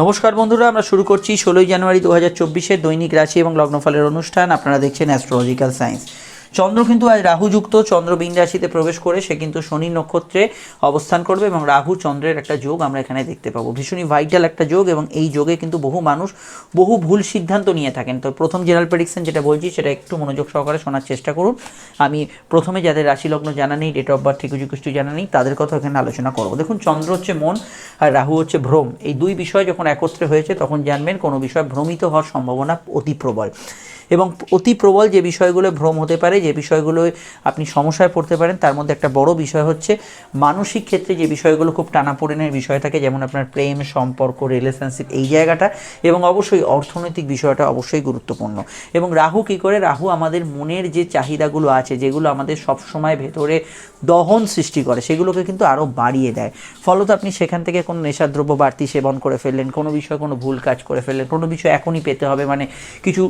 নমস্কার বন্ধুরা, আমরা শুরু করছি ষোলোই জানুয়ারি দু হাজার চব্বিশের দৈনিক রাশি এবং লগ্নফলের অনুষ্ঠান। আপনারা দেখছেন অ্যাস্ট্রোলজিক্যাল সায়েন্স চন্দ্র কিন্তু আজ রাহুযুক্ত, চন্দ্র বিন রাশিতে প্রবেশ করে সে কিন্তু শনি নক্ষত্রে অবস্থান করবে এবং রাহু চন্দ্রের একটা যোগ আমরা এখানে দেখতে পাবো। ভীষণই ভাইটাল একটা যোগ এবং এই যোগে কিন্তু বহু মানুষ বহু ভুল সিদ্ধান্ত নিয়ে থাকেন। তো প্রথম জেনারেল প্রেডিকশন যেটা বলছি, সেটা একটু মনোযোগ সহকারে শোনার চেষ্টা করুন। আমি প্রথমে যাদের রাশি লগ্ন জানা নেই ডেট অফ বার্থ ঠিক কিছু জানা নেই, তাদের কথা এখানে আলোচনা করব। দেখুন, চন্দ্র হচ্ছে মন আর রাহু হচ্ছে ভ্রম। এই দুই বিষয় যখন একত্রে হয়েছে, তখন জানবেন কোনো বিষয় ভ্রমিত হওয়ার সম্ভাবনা অতি প্রবল। এবং অতি প্রবল যে বিষয়গুলো ভ্রম হতে পারে, যে বিষয়গুলো আপনি সমস্যায় পড়তে পারেন, তার মধ্যে একটা বড় বিষয় হচ্ছে মানসিক ক্ষেত্রে যে বিষয়গুলো খুব টানাপোড়েনের বিষয় থাকে, যেমন আপনার প্রেম, সম্পর্ক রিলেশনশিপ এই জায়গাটা এবং অবশ্যই অর্থনৈতিক বিষয়টা অবশ্যই গুরুত্বপূর্ণ। এবং রাহু কী করে? রাহু আমাদের মনের যে চাহিদাগুলো আছে, যেগুলো আমাদের সবসময় ভেতরে দহন সৃষ্টি করে, সেগুলোকে কিন্তু আরও বাড়িয়ে দেয়। ফলত আপনি সেখান থেকে কোনো নেশাদ্রব্য বাড়তি সেবন করে ফেললেন, কোনো বিষয়ে কোনো ভুল কাজ করে ফেললেন, কোনো বিষয় এখনই পেতে হবে। মানে কিছু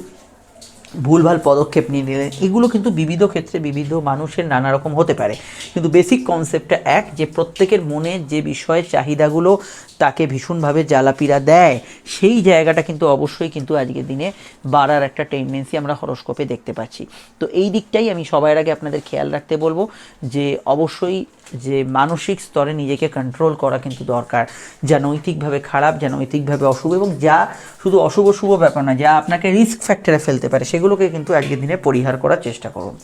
ভুলভাল পদক্ষেপ নিয়ে নিলেন। এগুলো কিন্তু বিবিধ ক্ষেত্রে বিবিধ মানুষের নানা রকম হতে পারে। কিন্তু বেসিক কনসেপ্টটা এক, যে প্রত্যেকের মনে যে বিষয়ে চাহিদাগুলো তাকে ভীষণভাবে জ্বালাপিরা দেয়, সেই জায়গাটা কিন্তু অবশ্যই কিন্তু আজকের দিনে বাড়ার একটা টেন্ডেন্সি আমরা হরস্কোপে দেখতে পাচ্ছি। তো এই দিকটাই আমি সবার আগে আপনাদের খেয়াল রাখতে বলব যে অবশ্যই যে মানসিক স্তরে নিজেকে কন্ট্রোল করা কিন্তু দরকার। যা নৈতিকভাবে খারাপ, যা নৈতিকভাবে অশুভ এবং যা শুধু অশুভ, শুভ ব্যাপার না যা আপনাকে রিস্ক ফ্যাক্টরে ফেলতে পারে, সেগুলোকে কিন্তু আজকের দিনে পরিহার করার চেষ্টা করুন।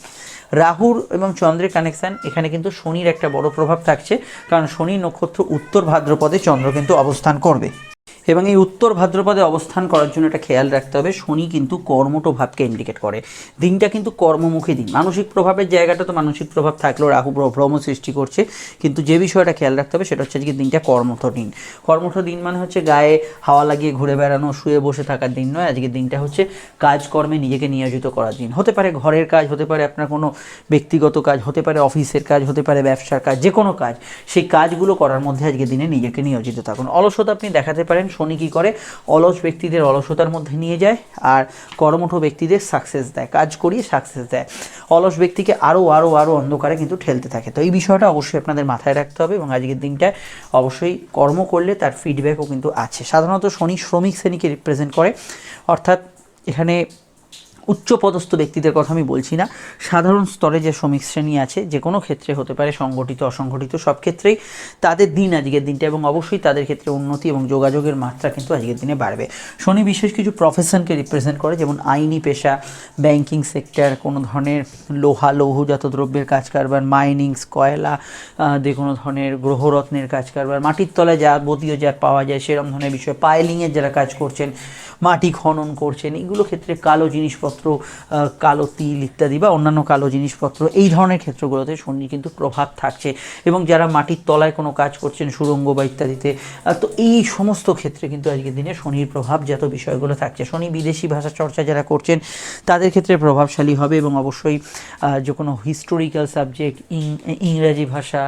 রাহুর এবং চন্দ্রের কানেকশান এখানে কিন্তু শনির একটা বড় প্রভাব থাকছে, কারণ শনি নক্ষত্র উত্তর ভাদ্রপদে চন্দ্র কিন্তু অবস্থান করবে। এবং এই উত্তর ভাদ্রপদে অবস্থান করার জন্য এটা খেয়াল রাখতে হবে, শনি কিন্তু কর্মটো ভাবকে ইন্ডিকেট করে। দিনটা কিন্তু কর্মমুখী দিন। মানসিক প্রভাবের জায়গাটা তো মানসিক প্রভাব থাকলেও রাহু ভ্র- ভ্রম সৃষ্টি করছে। কিন্তু যে বিষয়টা খেয়াল রাখতে হবে, সেটা হচ্ছে আজকে দিনটা কর্মঠ দিন। কর্মঠ দিন মানে হচ্ছে গায়ে হাওয়া লাগিয়ে ঘুরে বেড়ানো, শুয়ে বসে থাকার দিন নয়। আজকের দিনটা হচ্ছে কাজকর্মে নিজেকে নিয়োজিত করার দিন। হতে পারে ঘরের কাজ, হতে পারে আপনার কোনো ব্যক্তিগত কাজ, হতে পারে অফিসের কাজ, হতে পারে ব্যবসার কাজ যে কোনো কাজ। সেই কাজগুলো করার মধ্যে আজকের দিনে নিজেকে নিয়োজিত থাকুন। অলসতা আপনি দেখাতে পারেন শনি কী করে? অলস ব্যক্তিদের অলসতার মধ্যে নিয়ে যায় আর কর্মঠ ব্যক্তিদের সাকসেস দেয়। কাজ করিয়ে সাকসেস দেয়। অলস ব্যক্তিকে আরও আরও আরও অন্ধকারে কিন্তু ঠেলতে থাকে। তো এই বিষয়টা অবশ্যই আপনাদের মাথায় রাখতে হবে এবং আজকের দিনটায় অবশ্যই কর্ম করলে তার ফিডব্যাকও কিন্তু আছে। সাধারণত শনি শ্রমিক শ্রেণীকে রিপ্রেজেন্ট করে। অর্থাৎ এখানে উচ্চপদস্থ ব্যক্তিদের কথা আমি বলছি না। সাধারণ স্তরে যে শ্রমিক শ্রেণি আছে, যে কোনো ক্ষেত্রে হতে পারে, সংগঠিত, অসংগঠিত, সব ক্ষেত্রেই তাদের দিন আজকের দিনটা এবং অবশ্যই তাদের ক্ষেত্রে উন্নতি এবং যোগাযোগের মাত্রা কিন্তু আজকের দিনে বাড়বে। শনি বিশেষ কিছু প্রফেশনকে রিপ্রেজেন্ট করে, যেমন আইনি পেশা ব্যাংকিং সেক্টর কোনো ধরনের লোহা, লৌহজাত দ্রব্যের কাজ কারবার মাইনিংস কয়লা যে কোনো ধরনের গ্রহরত্নের কাজ কারবার মাটির তলায় যা যাবতীয় যা পাওয়া যায় সেরকম ধরনের বিষয় পাইলিংয়ের যারা কাজ করছেন মাটি খনন করছেন, এগুলো ক্ষেত্রে কালো জিনিসপত্র কালো তিল ইত্যাদি বা অন্যান্য কালো জিনিসপত্র, এই ধরনের ক্ষেত্রগুলোতে শনি কিন্তু প্রভাব থাকছে এবং যারা মাটির তলায় কোনো কাজ করছেন সুড়ঙ্গ বা ইত্যাদিতে তো এই সমস্ত ক্ষেত্রে কিন্তু আজকের দিনে শনির প্রভাব প্রভাবজাত বিষয়গুলো থাকছে। শনি বিদেশি ভাষা চর্চা যারা করছেন, তাদের ক্ষেত্রে প্রভাবশালী হবে এবং অবশ্যই যে কোনো হিস্টোরিক্যাল সাবজেক্ট ইংরাজি ভাষা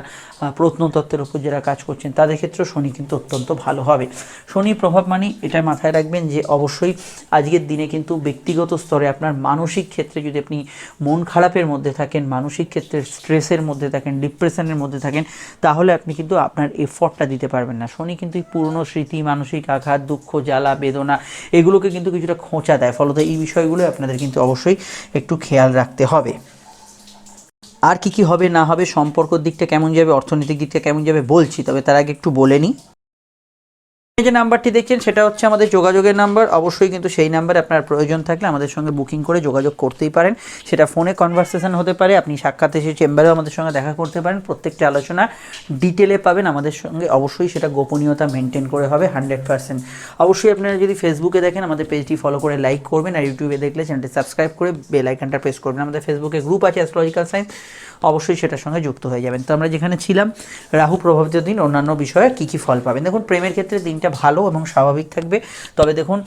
প্রত্নতত্ত্বের উপর যারা কাজ করছেন, তাদের ক্ষেত্রেও শনি কিন্তু অত্যন্ত ভালো হবে। শনির প্রভাব মানে এটা মাথায় রাখবেন যে অবশ্যই আজকের দিনে কিন্তু ব্যক্তিগত স্তরে আপনার মানসিক ক্ষেত্রে যদি আপনি মন খারাপের মধ্যে থাকেন, মানসিক ক্ষেত্রে স্ট্রেসের মধ্যে থাকেন, ডিপ্রেশনের মধ্যে থাকেন, তাহলে আপনি কিন্তু আপনার এফর্টটা দিতে পারবেন না। শনি কিন্তু পুরনো স্মৃতি, মানসিক আঘাত, দুঃখ, জ্বালা, বেদনা, এগুলোকে কিন্তু কিছুটা খোঁচা দেয়। ফলত এই বিষয়গুলো আপনাদের কিন্তু অবশ্যই একটু খেয়াল রাখতে হবে। আর কি কি হবে না হবে সম্পর্কর দিকটা কেমন যাবে, অর্থনৈতিক দিকটা কেমন যাবে বলছি, তবে তার আগে একটু বলে নিই। যে নাম্বারটি দেখছেন, সেটা হচ্ছে আমাদের যোগাযোগের নাম্বার। অবশ্যই কিন্তু সেই নাম্বারে আপনার প্রয়োজন থাকলে আমাদের সঙ্গে বুকিং করে যোগাযোগ করতেই পারেন। সেটা ফোনে কনভারসেশন হতে পারে, আপনি সাক্ষাৎ এসে চেম্বারেও আমাদের সঙ্গে দেখা করতে পারেন। প্রত্যেকটা আলোচনা ডিটেলে পাবেন। আমাদের সঙ্গে অবশ্যই সেটা গোপনীয়তা মেনটেন করে হবে হান্ড্রেড পার্সেন্ট অবশ্যই আপনারা যদি ফেসবুকে দেখেন, আমাদের পেজটি ফলো করে লাইক করবেন। আর ইউটিউবে দেখলে চ্যানেলটি সাবস্ক্রাইব করে বেল আইকনটা প্রেস করবেন। আমাদের ফেসবুকে গ্রুপ আছে অ্যাস্ট্রোলজিক্যাল সায়েন্স অবশ্যই সেটার সঙ্গে যুক্ত হয়ে যাবেন। তো আমরা যেখানে ছিলাম, রাহু প্রভাবিত দিন অন্যান্য বিষয়ে কী কী ফল পাবেন? দেখুন, প্রেমের ক্ষেত্রে দিনটা ভালো এবং স্বাভাবিক থাকবে। তবে দেখুন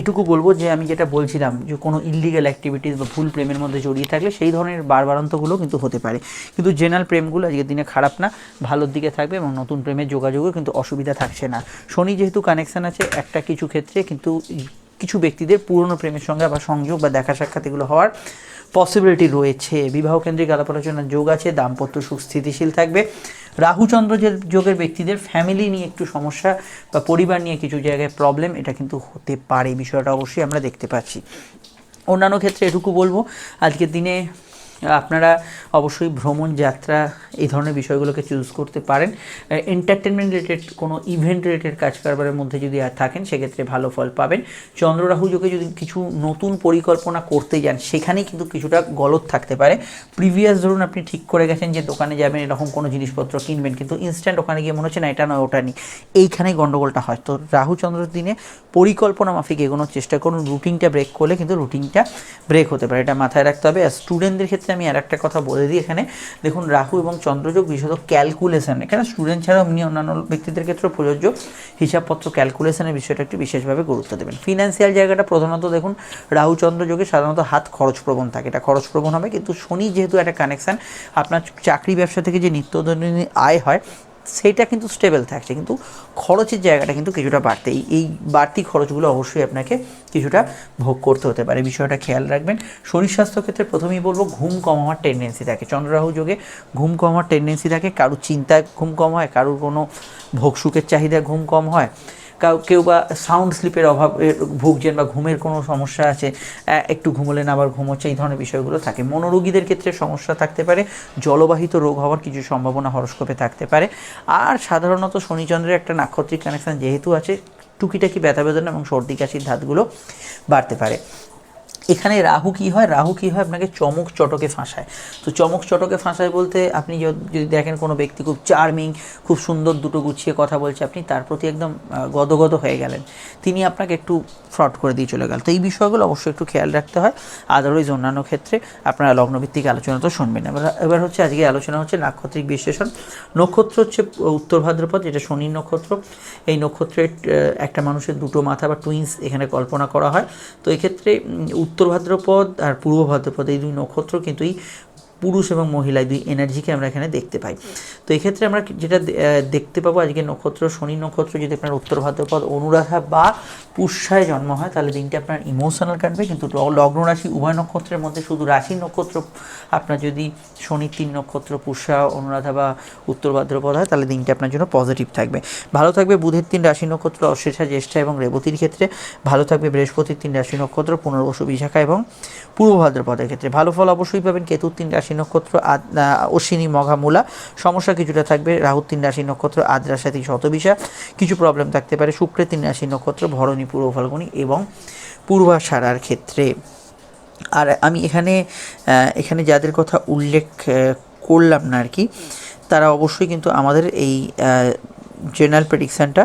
এটুকু বলব যে, আমি যেটা বলছিলাম যে, কোনো ইলিগাল অ্যাক্টিভিটিস বা ভুল প্রেমের মধ্যে জড়িয়ে থাকলে সেই ধরনের বারবারন্তগুলো কিন্তু হতে পারে। কিন্তু জেনারেল প্রেমগুলো আজকের দিনে খারাপ না, ভালোর দিকে থাকবে এবং নতুন প্রেমের যোগাযোগও কিন্তু অসুবিধা থাকছে না। শনি যেহেতু কানেকশান আছে, একটা কিছু ক্ষেত্রে কিন্তু কিছু ব্যক্তিদের পুরনো প্রেমের সঙ্গে আবার সংযোগ বা দেখা সাক্ষাৎ এগুলো হওয়ার পসিবিলিটি রয়েছে। বিবাহ কেন্দ্রিক আলাপ আলোচনার যোগ আছে, দাম্পত্য সুখ স্থিতিশীল থাকবে। রাহুচন্দ্র যে যোগের ব্যক্তিদের ফ্যামিলি নিয়ে একটু সমস্যা বা পরিবার নিয়ে কিছু জায়গায় প্রবলেম এটা কিন্তু হতে পারে। বিষয়টা অবশ্যই আমরা দেখতে পাচ্ছি। অন্যান্য ক্ষেত্রে এটুকু বলব, আজকের দিনে আপনারা অবশ্যই ভ্রমণ যাত্রা এই ধরনের বিষয়গুলোকে চুজ করতে পারেন। এন্টারটেনমেন্ট রিলেটেড কোনো ইভেন্ট রিলেটেড কাজ কারবারের মধ্যে যদি আর থাকেন, সেক্ষেত্রে ভালো ফল পাবেন। চন্দ্ররাহু যোগে যদি কিছু নতুন পরিকল্পনা করতে যান, সেখানেই কিন্তু কিছুটা গলত থাকতে পারে। প্রিভিয়াস ধরুন আপনি ঠিক করে গেছেন যে দোকানে যাবেন, এরকম কোনো জিনিসপত্র কিনবেন, কিন্তু ইনস্ট্যান্ট ওখানে গিয়ে মনে হচ্ছে, না, এটা নয়, ওটা নেই। এইখানেই গণ্ডগোলটা হয়। তো রাহু চন্দ্রের দিনে পরিকল্পনা মাফিক এগোনোর চেষ্টা করুন। রুটিনটা ব্রেক করলে কিন্তু রুটিনটা ব্রেক হতে পারে। এটা মাথায় রাখতে হবে। আর স্টুডেন্টদের ক্ষেত্রে আমি আর একটা কথা বলে দিই এখানে। দেখুন, রাহু এবং চন্দ্রযোগ বিশেষত ক্যালকুলেশন এখানে স্টুডেন্ট ছাড়াও এমনি অন্যান্য ব্যক্তিদের ক্ষেত্রে প্রযোজ্য। হিসাবপত্র ক্যালকুলেশনের বিষয়টা একটু বিশেষভাবে গুরুত্ব দেবেন। ফিনান্সিয়াল জায়গাটা প্রধানত দেখুন, রাহু চন্দ্রযোগে সাধারণত হাত খরচপ্রবণ থাকে। এটা খরচপ্রবণ হবে, কিন্তু শনি যেহেতু একটা কানেকশান আপনার চাকরি ব্যবসা থেকে যে নিত্য দৈনন্দিন আয় হয় সেটা কিন্তু স্টেবল থাকছে, কিন্তু খরচের জায়গাটা কিন্তু কিছুটা বাড়তে এই- বাড়তি খরচগুলো অবশ্যই আপনাকে কিছুটা ভোগ করতে হতে পারে। বিষয়টা খেয়াল রাখবেন। শরীর স্বাস্থ্য ক্ষেত্রে প্রথমেই বলব, ঘুম কম হওয়ার টেন্ডেন্সি থাকে। চন্দ্রাহু যোগে ঘুম কম হওয়ার টেন্ডেন্সি থাকে। কারুর চিন্তায় ঘুম কম হয়, কারুর কোনো ভোগ সুখের চাহিদা ঘুম কম হয়। কাউ, কেউ বা সাউন্ড স্লিপের অভাবে ভুগছেন বা ঘুমের কোনো সমস্যা আছে একটু ঘুমলেন আবার ঘুমোচ্ছে, এই ধরনের বিষয়গুলো থাকে। মনোরোগীদের ক্ষেত্রে সমস্যা থাকতে পারে, জলবাহিত রোগ হওয়ার কিছু সম্ভাবনা হরস্কোপে থাকতে পারে। আর সাধারণত শনিচন্দ্রের একটা নাক্ষত্রিক কানেকশান যেহেতু আছে, টুকিটাকি ব্যথা বেদনা এবং সর্দি কাশির ধাতগুলো বাড়তে পারে। এখানে রাহু কি হয়? রাহু কি হয়? আপনাকে চমক চটকে ফাঁসায়। তো চমক চটকে ফাঁসায় বলতে আপনি যদি দেখেন কোনো ব্যক্তি খুব চার্মিং, খুব সুন্দর দুটো গুছিয়ে কথা বলছে, আপনি তার প্রতি একদম গদগদ হয়ে গেলেন। তিনি আপনাকে একটু ফ্রড করে দিয়ে চলে গেল। তো এই বিষয়গুলো অবশ্যই একটু খেয়াল রাখতে হয়। আদারওয়াইজ অন্যান্য ক্ষেত্রে আপনারা লগ্নভিত্তিক আলোচনা তো শুনবেন এবার এবার হচ্ছে আজকে আলোচনা হচ্ছে নাক্ষত্রিক বিশ্লেষণ। নক্ষত্র হচ্ছে উত্তর ভাদ্রপদ, যেটা শনির নক্ষত্র। এই নক্ষত্রের একটা মানুষের দুটো মাথা বা টুইন্স এখানে কল্পনা করা হয়। তো এক্ষেত্রে উত্তর ভাদ্রপদ আর পূর্ব ভাদ্রপদ এই দুই নক্ষত্র কিন্তু এই পুরুষ এবং মহিলা, এই দুই এনার্জিকে আমরা এখানে দেখতে পাই। তো এক্ষেত্রে আমরা যেটা দেখতে পাবো, আজকে নক্ষত্র, শনি নক্ষত্র যদি আপনার উত্তর ভাদ্রপদ, অনুরাধা বা পুষ্যায় জন্ম হয়, তাহলে দিনটা আপনার ইমোশনাল কাটবে, কিন্তু লগ্ন রাশি উভয় নক্ষত্রের মধ্যে শুধু রাশি নক্ষত্র, আপনার যদি শনির তিন নক্ষত্র, পুষ্যা, অনুরাধা বা উত্তর ভাদ্রপদ হয়, তাহলে দিনটা আপনার জন্য পজিটিভ থাকবে। ভালো থাকবে বুধের তিন রাশি নক্ষত্র অশ্লেষা জ্যেষ্ঠা এবং রেবতীর ক্ষেত্রে। ভালো থাকবে বৃহস্পতির তিন রাশি নক্ষত্র, পুনর্বসু বিশাখা এবং পূর্ব ভাদ্রপদের ক্ষেত্রে। ভালো ফল অবশ্যই পাবেন, কেতুর তিন রাশি নক্ষত্র আদ- আহ, অশ্বিনী মঘামূলা। সমস্যা কিছুটা থাকবে রাহুর তিন রাশি নক্ষত্র আদ্রা সাথে শতবিশা। কিছু প্রবলেম থাকতে পারে শুক্রের তিন রাশি নক্ষত্র ভরণী পূর্ব ফাল্গুনি এবং পূর্বাশারার ক্ষেত্রে। আর আমি এখানে এখানে যাদের কথা উল্লেখ করলাম না আর কি তারা অবশ্যই কিন্তু আমাদের এই জেনারেল প্রেডিকশানটা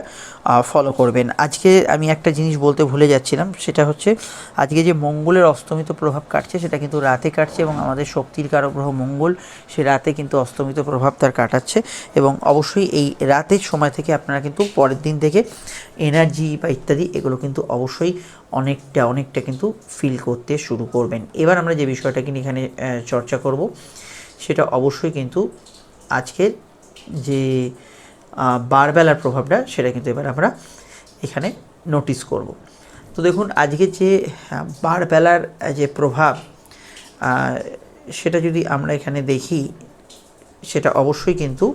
ফলো করবেন। আজকে আমি একটা জিনিস বলতে ভুলে যাচ্ছিলাম, সেটা হচ্ছে আজকে যে মঙ্গলের অস্তমিত প্রভাব কাটছে, সেটা কিন্তু রাতে কাটছে এবং আমাদের শক্তির কারক গ্রহ মঙ্গল, সে রাতে কিন্তু অস্তমিত প্রভাব তার কাটাচ্ছে এবং অবশ্যই এই রাতের সময় থেকে আপনারা কিন্তু পরের দিন থেকে এনার্জি বা ইত্যাদি, এগুলো কিন্তু অবশ্যই অনেকটা অনেকটা কিন্তু ফিল করতে শুরু করবেন। এবার আমরা যে বিষয়টা কিন্তু এখানে চর্চা করব, সেটা অবশ্যই কিন্তু আজকের যে বারবেলার প্রভাবটা সেটা কিন্তু এবার আমরা এখানে নোটিস করব। তো দেখুন, আজকে যে বারবেলার যে প্রভাব সেটা যদি আমরা এখানে দেখি, সেটা অবশ্যই কিন্তু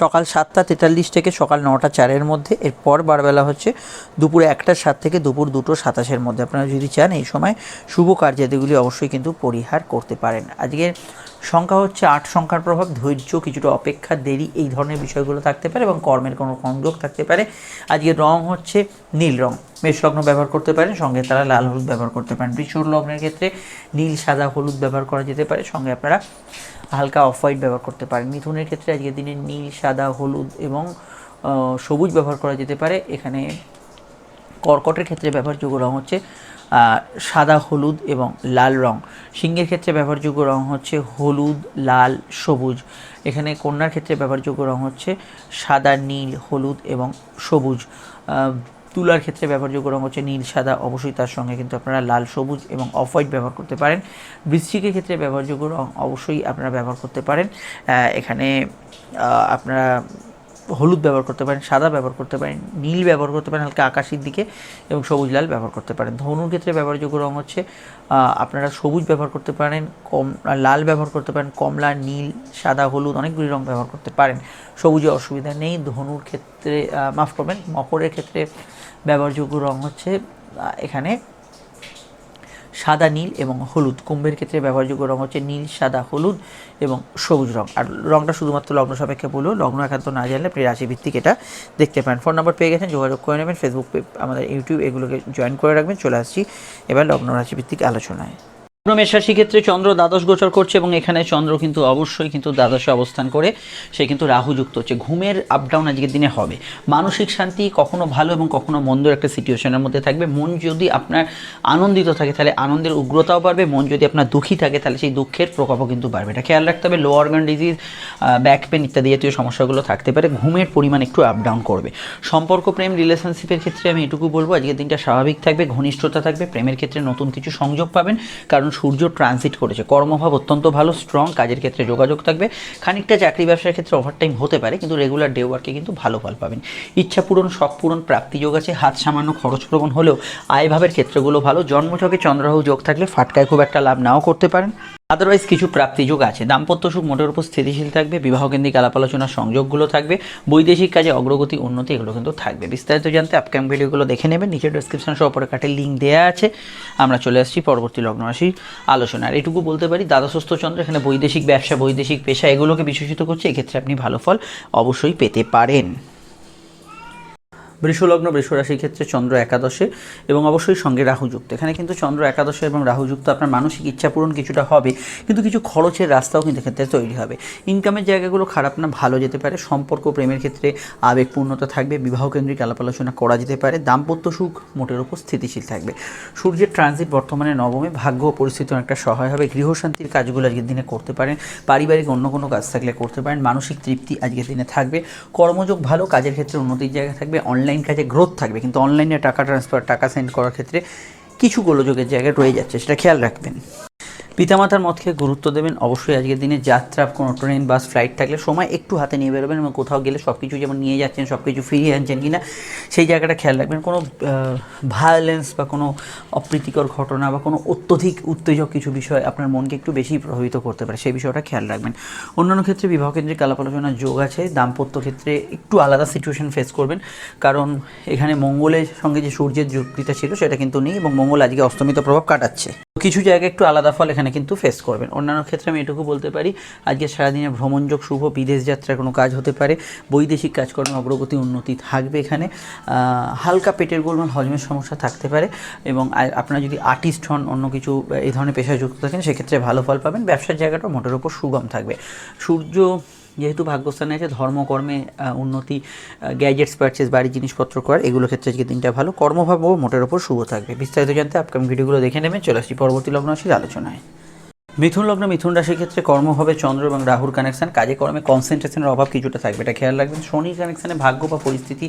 সকাল সাতটা তেতাল্লিশ থেকে সকাল নটা চারের মধ্যে, এরপর বারবেলা হচ্ছে দুপুর একটা সাত থেকে দুপুর দুটো সাতাশের মধ্যে। আপনারা যদি চান এই সময় শুভ কার্যাদিগুলি অবশ্যই কিন্তু পরিহার করতে পারেন। আজকের সংখ্যা হচ্ছে আট সংখ্যার প্রভাব, ধৈর্য কিছুটা অপেক্ষা, দেরি, এই ধরনের বিষয়গুলো থাকতে পারে এবং কর্মের কোনো সংযোগ থাকতে পারে। আজকের রং হচ্ছে নীল রং। মেষ লগ্ন ব্যবহার করতে পারেন, সঙ্গে তারা লাল হলুদ ব্যবহার করতে পারেন। বৃষর লগ্নের ক্ষেত্রে নীল, সাদা, হলুদ ব্যবহার করা যেতে পারে, সঙ্গে আপনারা হালকা অফ হোয়াইট ব্যবহার করতে পারেন। মিথুনের ক্ষেত্রে আজকের দিনে নীল, সাদা, হলুদ এবং সবুজ ব্যবহার করা যেতে পারে। এখানে কর্কটের ক্ষেত্রে ব্যবহারযোগ্য রং হচ্ছে সাদা, হলুদ এবং লাল রং। সিংহের ক্ষেত্রে ব্যবহারযোগ্য রং হচ্ছে হলুদ, লাল, সবুজ। এখানে কন্যার ক্ষেত্রে ব্যবহারযোগ্য রং হচ্ছে সাদা, নীল, হলুদ এবং সবুজ। তুলার ক্ষেত্রে ব্যবহারযোগ্য রং হচ্ছে নীল, সাদা। অবশ্যই তার সঙ্গে কিন্তু আপনারা লাল, সবুজ এবং অফ হোয়াইট ব্যবহার করতে পারেন। বৃশ্চিকের ক্ষেত্রে ব্যবহারযোগ্য রং অবশ্যই আপনারা ব্যবহার করতে পারেন। এখানে আপনারা হলুদ ব্যবহার করতে পারেন, সাদা ব্যবহার করতে পারেন, নীল ব্যবহার করতে পারেন, হালকা আকাশের দিকে এবং সবুজ লাল ব্যবহার করতে পারেন। ধনুর ক্ষেত্রে ব্যবহারযোগ্য রঙ হচ্ছে আপনারা সবুজ ব্যবহার করতে পারেন, কম লাল ব্যবহার করতে পারেন, কমলা, নীল, সাদা, হলুদ অনেকগুলি রঙ ব্যবহার করতে পারেন। সবুজে অসুবিধা নেই, ধনুর ক্ষেত্রে মাফ করবেন, মকরের ক্ষেত্রে ব্যবহারযোগ্য রঙ হচ্ছে এখানে সাদা নীল এবং হলুদ। কুম্ভের ক্ষেত্রে ব্যবহারযোগ্য রং হচ্ছে নীল, সাদা, হলুদ এবং সবুজ রং। আর রংটা শুধুমাত্র লগ্ন সাপেক্ষে বলুন লগ্ন একান্ত না জানলে আপনি রাশিভিত্তিক এটা দেখতে পান ফোন নাম্বার পেয়ে গেছেন, যোগাযোগ করে নেবেন। ফেসবুক আমাদের ইউটিউব এগুলোকে জয়েন করে রাখবেন। চলে আসছি এবার লগ্ন রাশিভিত্তিক আলোচনায়। মেষ রাশি ক্ষেত্রে চন্দ্র দ্বাদশ গোচর করছে এবং এখানে চন্দ্র কিন্তু অবশ্যই কিন্তু দ্বাদশে অবস্থান করে, সে কিন্তু রাহু যুক্ত হচ্ছে। ঘুমের আপ ডাউন আজকের দিনে হবে। মানসিক শান্তি কখনো ভালো এবং কখনো মন্দ একটা সিচুয়েশনের মধ্যে থাকবে। মন যদি আপনার আনন্দিত থাকে, তাহলে আনন্দের উগ্রতাও বাড়বে। মন যদি আপনার দুঃখী থাকে, তাহলে সেই দুঃখের প্রকোপও কিন্তু বাড়বে। এটা খেয়াল রাখতে হবে। Low organ disease back pain ইত্যাদি জাতীয় সমস্যাগুলো থাকতে পারে। ঘুমের পরিমাণ একটু আপ ডাউন করবে। সম্পর্ক, প্রেম রিলেশনশিপের ক্ষেত্রে আমি এটুকু বলব, আজকের দিনটা স্বাভাবিক থাকবে, ঘনিষ্ঠতা থাকবে। প্রেমের ক্ষেত্রে নতুন কিছু সংযোগ পাবেন। কারণ সূর্য ট্রানজিট করেছে। কর্মভাব অত্যন্ত ভালো স্ট্রং কাজের ক্ষেত্রে যোগাযোগ থাকবে। খানিকটা চাকরি ব্যবসার ক্ষেত্রে ওভারটাইম হতে পারে, কিন্তু রেগুলার ডে ওয়ার্কে কিন্তু ভালো ফল পাবেন। ইচ্ছা পূরণ, শখ পূরণ, প্রাপ্তি যোগ আছে, হাত সামান্য খরচ প্রবণ হলেও আয়ভাবের ক্ষেত্রগুলো ভালো। জন্মছকে চন্দ্রাহু যোগ থাকলে ফাটকায় খুব একটা লাভ নাও করতে পারেন। আদারওয়াইজ কিছু প্রাপ্তিযোগ আছে। দাম্পত্য সুখ মোটের উপর স্থিতিশীল থাকবে, বিবাহকেন্দ্রিক আলাপ আলোচনার সংযোগগুলো থাকবে, বৈদেশিক কাজে অগ্রগতি, উন্নতি এগুলো কিন্তু থাকবে। বিস্তারিত জানতে আপকাম ভিডিওগুলো দেখে নেবেন, নিচের ডিসক্রিপশন সহ পরে কাটে লিঙ্ক দেওয়া আছে। আমরা চলে আসছি পরবর্তী লগ্ন রাশির আলোচনা আর এটুকু বলতে পারি, দ্বাদশস্থ চন্দ্র এখানে বৈদেশিক ব্যবসা, বৈদেশিক পেশা এগুলোকে বিশেষিত করছে, এক্ষেত্রে আপনি ভালো ফল অবশ্যই পেতে পারেন। বৃষলগ্ন বৃষরাশির ক্ষেত্রে চন্দ্র একাদশে এবং অবশ্যই সঙ্গে রাহুযুক্ত এখানে কিন্তু চন্দ্র একাদশে এবং রাহুযুক্ত আপনার মানসিক ইচ্ছা পূরণ কিছুটা হবে, কিন্তু কিছু খরচের রাস্তাও কিন্তু এক্ষেত্রে তৈরি হবে। ইনকামের জায়গাগুলো খারাপ না, ভালো যেতে পারে। সম্পর্ক, প্রেমের ক্ষেত্রে আবেগপূর্ণতা থাকবে বিবাহ কেন্দ্রিক আলাপ আলোচনা করা যেতে পারে, দাম্পত্য সুখ মোটের উপর স্থিতিশীল থাকবে। সূর্যের ট্রানজিট বর্তমানে নবমে, ভাগ্য পরিস্থিতি অনেকটা সহায় হবে। গৃহশান্তির কাজগুলো আজকের দিনে করতে পারেন, পারিবারিক অন্য কোনো কাজ থাকলে করতে পারেন, মানসিক তৃপ্তি আজকের দিনে থাকবে। কর্মযোগ ভালো, কাজের ক্ষেত্রে উন্নতির জায়গা থাকবে অনলাইন কাজে গ্রোথ থাকবে, কিন্তু অনলাইনে টাকা ট্রান্সফার টাকা সেন্ড করার ক্ষেত্রে কিছু গোলযোগের জায়গায় রয়ে যাচ্ছে, সেটা খেয়াল রাখবেন। পিতামাতার মতকে গুরুত্ব দেবেন, অবশ্যই আজকের দিনে যাত্রা, কোনো ট্রেন, বাস ফ্লাইট থাকলে সময় একটু হাতে নিয়ে বেরোবেন এবং কোথাও গেলে সব কিছু যেমন নিয়ে যাচ্ছেন সব কিছু ফিরিয়ে আনছেন কিনা, সেই জায়গাটা খেয়াল রাখবেন। কোনো ভায়োলেন্স বা কোনো অপ্রীতিকর ঘটনা বা কোনো অত্যধিক উত্তেজক কিছু বিষয় আপনার মনকে একটু বেশি প্রভাবিত করতে পারে, সেই বিষয়টা খেয়াল রাখবেন। অন্যান্য ক্ষেত্রে বিবাহ কেন্দ্রিক আলাপ আলোচনার যোগ আছে, দাম্পত্য ক্ষেত্রে একটু আলাদা সিচুয়েশন ফেস করবেন, কারণ এখানে মঙ্গলের সঙ্গে যে সূর্যের যুক্তিটা ছিল সেটা কিন্তু নেই এবং মঙ্গল আজকে অস্তমিত প্রভাব কাটাচ্ছে। কিছু জায়গায় একটু আলাদা ফল এখানে কিন্তু ফেস করবেন। অন্যান্য ক্ষেত্রে আমি এটুকু বলতে পারি, আজকে সারাদিনে ভ্রমণযোগ, শুভ বিদেশ যাত্রার কোনো কাজ হতে পারে, বৈদেশিক কাজকর্মে অগ্রগতি, উন্নতি থাকবে এখানে। হালকা পেটের গোলমাল, হজমের সমস্যা থাকতে পারে এবং আপনারা যদি আর্টিস্ট হন, অন্য কিছু এই ধরনের পেশায় যুক্ত থাকেন, সেক্ষেত্রে ভালো ফল পাবেন। ব্যবসার জায়গাটা মোটের উপর সুগম থাকবে। সূর্য যেহেতু ভাগ্যস্থানে আছে, ধর্মকর্মে উন্নতি গ্যাজেটস পারচেস বাড়ির জিনিসপত্র করার এগুলো ক্ষেত্রে আজকে দিনটা ভালো। কর্মভাবও মোটের ওপর শুভ থাকবে। বিস্তারিত জানতে আপকামিং ভিডিওগুলো দেখে নেবেন। চলে আসছি পরবর্তী লগ্ন রাশির আলোচনায়। মিথুন লগ্ন, মিথুন রাশির ক্ষেত্রে কর্ম হবে চন্দ্র এবং রাহুর কানেকশন কাজে কর্মে কনসেন্ট্রেশনের অভাব কিছুটা থাকবে। এটা খেয়াল রাখবেন শনির কানেকশানে ভাগ্য বা পরিস্থিতি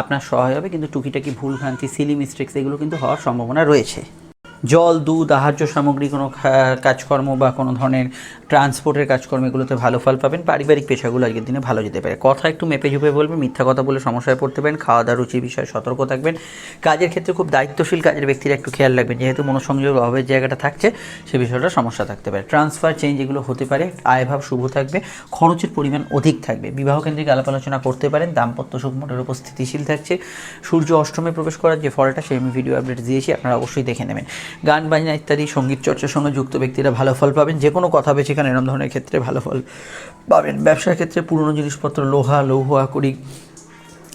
আপনার সহায় হবে, কিন্তু টুকিটাকি ভুলভ্রান্তি সিলি মিস্টেক্স এগুলো কিন্তু হওয়ার সম্ভাবনা রয়েছে। জল, দুধ, আহার্য সামগ্রী কোনো কাজকর্ম বা কোনো ধরনের ট্রান্সপোর্টের কাজকর্ম এগুলোতে ভালো ফল পাবেন। পারিবারিক পেশাগুলো আজকের দিনে ভালো যেতে পারে। কথা একটু মেপে ঝুপে বলবেন মিথ্যা কথা বলে সমস্যায় পড়তে পারেন খাওয়া দাওয়া রুচির বিষয়ে সতর্ক থাকবেন। কাজের ক্ষেত্রে খুব দায়িত্বশীল কাজের ব্যক্তিরা একটু খেয়াল রাখবেন, যেহেতু মনোসংযোগ অভাবের জায়গাটা থাকছে, সে বিষয়টা সমস্যা থাকতে পারে। ট্রান্সফার, চেঞ্জ এগুলো হতে পারে আয়ভাব শুভ থাকবে, খরচের পরিমাণ অধিক থাকবে। বিবাহ কেন্দ্রিক আলাপ আলোচনা করতে পারেন, দাম্পত্য সুখ মোটের উপর স্থিতিশীল থাকছে। সূর্য অষ্টমে প্রবেশ করার যে ফলটা, সেই আমি ভিডিও আপডেট দিয়েছি, আপনারা অবশ্যই দেখে নেবেন। গান, বাজনা ইত্যাদি, সংগীত চর্চার সঙ্গে যুক্ত ব্যক্তিরা ভালো ফল পাবেন। যে কোনো কথা হবে এখানে এরম ধরনের ক্ষেত্রে ভালো ফল পাবেন। ব্যবসার ক্ষেত্রে পুরনো জিনিসপত্র, লোহা, লৌহ, আকরিক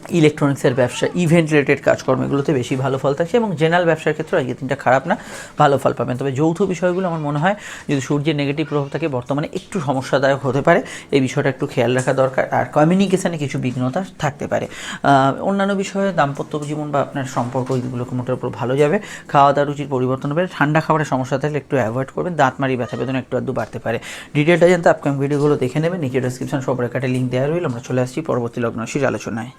ইলেকট্রনিক্সের ব্যবসা ইভেন্ট রিলেটেড কাজকর্ম, এগুলোতে বেশি ভালো ফল থাকছে এবং জেনারেল ব্যবসার ক্ষেত্রে আজকে দিনটা খারাপ না, ভালো ফল পাবেন। তবে যৌথ বিষয়গুলো আমার মনে হয়, যদি সূর্যের নেগেটিভ প্রভাব থাকে, বর্তমানে একটু সমস্যাদায়ক হতে পারে। এই বিষয়টা একটু খেয়াল রাখা দরকার। আর কমিউনিকেশানে কিছু বিঘ্নতা থাকতে পারে। অন্যান্য বিষয়ে দাম্পত্য জীবন বা আপনার সম্পর্ক, এগুলোকে মোটের উপর ভালো যাবে। খাওয়া দাওয়া রুচির পরিবর্তন হবে। ঠান্ডা খাবারের সমস্যা থাকলে একটু অ্যাভয়েড করবেন। দাঁত মারি ব্যথা বেদনা একটু আধটু বাড়তে পারে। ডিটেলটা জানতে আপকামিং ভিডিওগুলো দেখে নেবেন। নিচে ডিসক্রিপশন সব রেখাটে লিঙ্ক দেওয়া রইল। আমরা চলে আসছি পরবর্তী লগ্ন রাশির আলোচনায়।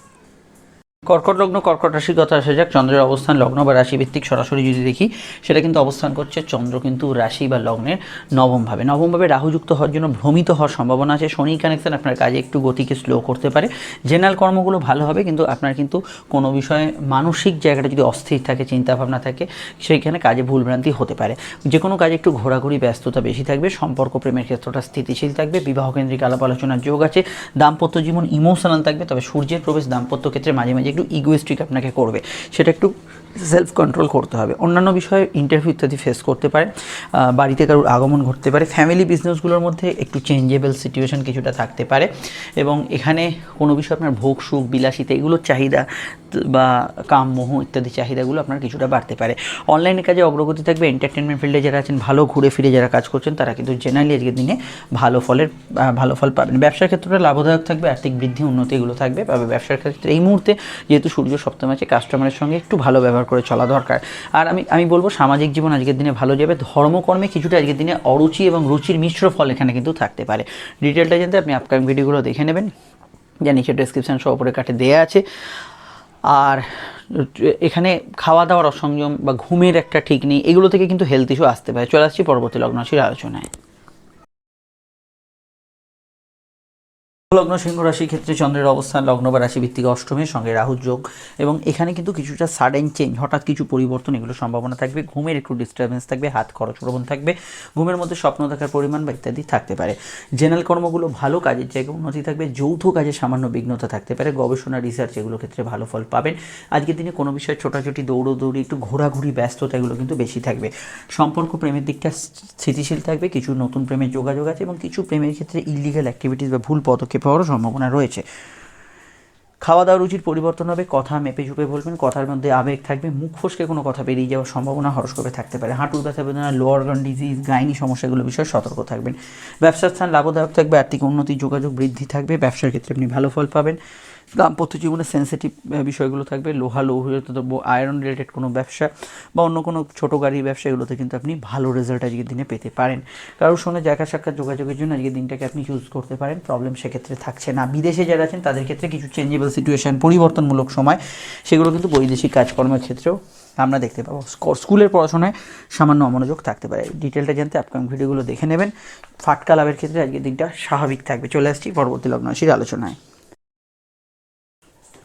কর্কট লগ্ন কর্কট রাশির কথা আসা যাক, চন্দ্রের অবস্থান, লগ্ন বা রাশি ভিত্তিক সরাসরি যদি দেখি, সেটা কিন্তু অবস্থান করছে চন্দ্র কিন্তু রাশি বা লগ্নের নবমভাবে। নবমভাবে রাহুযুক্ত হওয়ার জন্য ভ্রমিত হওয়ার সম্ভাবনা আছে। শনি কানেকশন আপনার কাজে একটু গতিকে স্লো করতে পারে। জেনারেল কর্মগুলো ভালো হবে, কিন্তু আপনার কিন্তু কোনো বিষয়ে মানসিক জায়গাটা যদি অস্থির থাকে, চিন্তাভাবনা থাকে, সেইখানে কাজে ভুলভ্রান্তি হতে পারে। যে কোনো কাজে একটু ঘোরাঘুরি, ব্যস্ততা বেশি থাকবে, সম্পর্ক প্রেমের ক্ষেত্রটা স্থিতিশীল থাকবে, বিবাহ কেন্দ্রিক আলাপ আলোচনার যোগ আছে, দাম্পত্য জীবন ইমোশনাল থাকবে, তবে সূর্যের প্রবেশ দাম্পত্য ক্ষেত্রে মাঝে মাঝে একটু ইগোয়েস্টিক আপনাকে করবে। সেটা একটু সেলফ কন্ট্রোল করতে হবে। অন্যান্য বিষয়ে ইন্টারভিউ ইত্যাদি ফেস করতে পারে বাড়িতে কারোর আগমন ঘটতে পারে ফ্যামিলি বিজনেসগুলোর মধ্যে একটু চেঞ্জেবল সিচুয়েশন কিছুটা থাকতে পারে এবং এখানে কোনো বিষয়ে আপনার ভোগ সুখ বিলাসিতা এগুলোর চাহিদা বা কাম মোহ ইত্যাদি চাহিদাগুলো আপনার কিছুটা বাড়তে পারে। অনলাইনে কাজে অগ্রগতি থাকবে এন্টারটেনমেন্ট ফিল্ডে যারা আছেন, ভালো ঘুরে ফিরে যারা কাজ করছেন, তারা কিন্তু জেনারেলি আজকের দিনে ভালো ফলের ভালো ফল পাবেন। ব্যবসার ক্ষেত্রে লাভদায়ক থাকবে, আর্থিক বৃদ্ধি, উন্নতি এগুলো থাকবে। তবে ব্যবসার ক্ষেত্রে এই মুহূর্তে যেহেতু সূর্য সপ্তম আছে কাস্টমারের সঙ্গে একটু ভালো ব্যবহার করে চলা দরকার। আর আমি আমি বলব সামাজিক জীবন আজকের দিনে ভালো যাবে। ধর্মকর্মে কিছুটা আজকের দিনে অরুচি এবং রুচির মিশ্র ফল এখানে কিন্তু থাকতে পারে। ডিটেলটা জানতে আপনি আপকামিং ভিডিওগুলো দেখে নেবেন। যা নিচে ডেসক্রিপশান সহ উপরে কাটে দেওয়া আছে। আর এখানে খাওয়া দাওয়ার অসংযম বা ঘুমের একটা ঠিক নেই, এগুলো থেকে কিন্তু হেলথ ইস্যু আসতে পারে। চলে আসছি পরবর্তী লগ্নশীর আলোচনায়। লগ্ন সিংহ রাশির ক্ষেত্রে চন্দ্রের অবস্থান লগ্ন বা রাশি ভিত্তিক অষ্টমের সঙ্গে রাহুর যোগ এবং এখানে কিন্তু কিছুটা সাডেন চেঞ্জ হঠাৎ কিছু পরিবর্তন এগুলো সম্ভাবনা থাকবে। ঘুমের একটু ডিস্টারবেন্স থাকবে, হাত খরচ প্রবণ থাকবে, ঘুমের মধ্যে স্বপ্ন দেখার পরিমাণ বা ইত্যাদি থাকতে পারে। জেনারেল কর্মগুলো ভালো, কাজের জায়গায় উন্নতি থাকবে, যৌথ কাজে সামান্য বিঘ্নতা থাকতে পারে, গবেষণা রিসার্চ এগুলো ক্ষেত্রে ভালো ফল পাবেন। আজকের দিনে কোনো বিষয়ে ছোটাছুটি, দৌড়োদৌড়ি, একটু ঘোরাঘুরি, ব্যস্ততা এগুলো কিন্তু বেশি থাকবে। সম্পর্ক প্রেমের দিকটা স্থিতিশীল থাকবে, কিছু নতুন প্রেমের যোগাযোগ আছে এবং কিছু প্রেমের ক্ষেত্রে ইলিগাল অ্যাক্টিভিটিস বা ভুল পদক্ষেপ হওয়ারও সম্ভাবনা রয়েছে। খাওয়া দাওয়া রুচির পরিবর্তন হবে, কথা মেপে ঝুপে বলবেন, কথার মধ্যে আবেগ থাকবে, মুখ ফসকে কোনো কথা বেরিয়ে যাওয়ার সম্ভাবনা হরস্কোপে থাকতে পারে। হাঁটুর ব্যথা, বেদনা, লোয়ার গান ডিজিজ গাইনি সমস্যাগুলো বিষয়ে সতর্ক থাকবেন। ব্যবসার স্থান লাভদায়ক থাকবে, আর্থিক উন্নতি, যোগাযোগ বৃদ্ধি থাকবে, ব্যবসার ক্ষেত্রে আপনি ভালো ফল পাবেন। দাম্পত্য জীবনে সেন্সিটিভ বিষয়গুলো থাকবে। লোহা দ্রব্য আয়রন রিলেটেড কোনো ব্যবসা বা অন্য কোনো ছোটো গাড়ির ব্যবসা এগুলোতে কিন্তু আপনি ভালো রেজাল্ট আজকের দিনে পেতে পারেন। কারোর সঙ্গে দেখা সাক্ষাৎ যোগাযোগের জন্য আজকের দিনটাকে আপনি ইউজ করতে পারেন। প্রবলেম সেক্ষেত্রে থাকছে না। বিদেশে যারা আছেন, তাদের ক্ষেত্রে কিছু চেঞ্জেবল সিচুয়েশন পরিবর্তনমূলক সময়, সেগুলো কিন্তু বৈদেশিক কাজকর্মের ক্ষেত্রেও আমরা দেখতে পাবো। স্কুলের পড়াশোনায় সামান্য অমনোযোগ থাকতে পারে। ডিটেলটা জানতে আপকামিং ভিডিওগুলো দেখে নেবেন। ফাটকা লাভের ক্ষেত্রে আজকের দিনটা স্বাভাবিক থাকবে। চলে আসছি পরবর্তী লগ্নরাশির আলোচনায়।